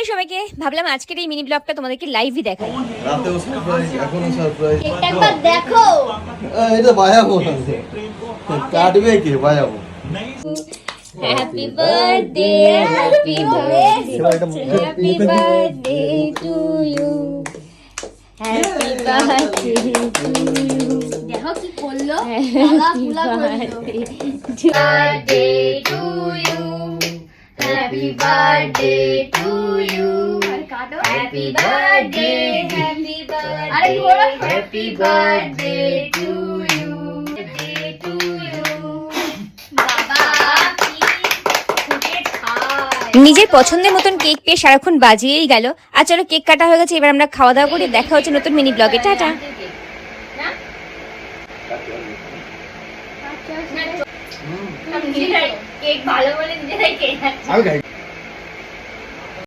Morning সবাইকে ভাবলাম আজকের এই মিনি ব্লগটা তোমাদেরকে লাইভই দেখাই। রাতেও সারপ্রাইজ এখনও সারপ্রাইজ একবার দেখো। এটা বায়াবো কাটবে কে? বায়াবো happy birthday happy birthday happy birthday to you happy birthday to you দেখো কি করল? Happy birthday to you happy birthday to you কাটো হ্যাপি বার্থডে হ্যাপি বার্থডে আরে ঘোড়া happy birthday to you to you বাবা নিজের পছন্দের মতন কেক পেয়ে সারাক্ষণ বাজিয়েই গেল আর চলো কেক কাটা হয়ে গেছে এবার আমরা খাওয়া দাওয়া করি দেখা হচ্ছে নতুন মিনি ব্লগে টাটা কেক ভালো বলে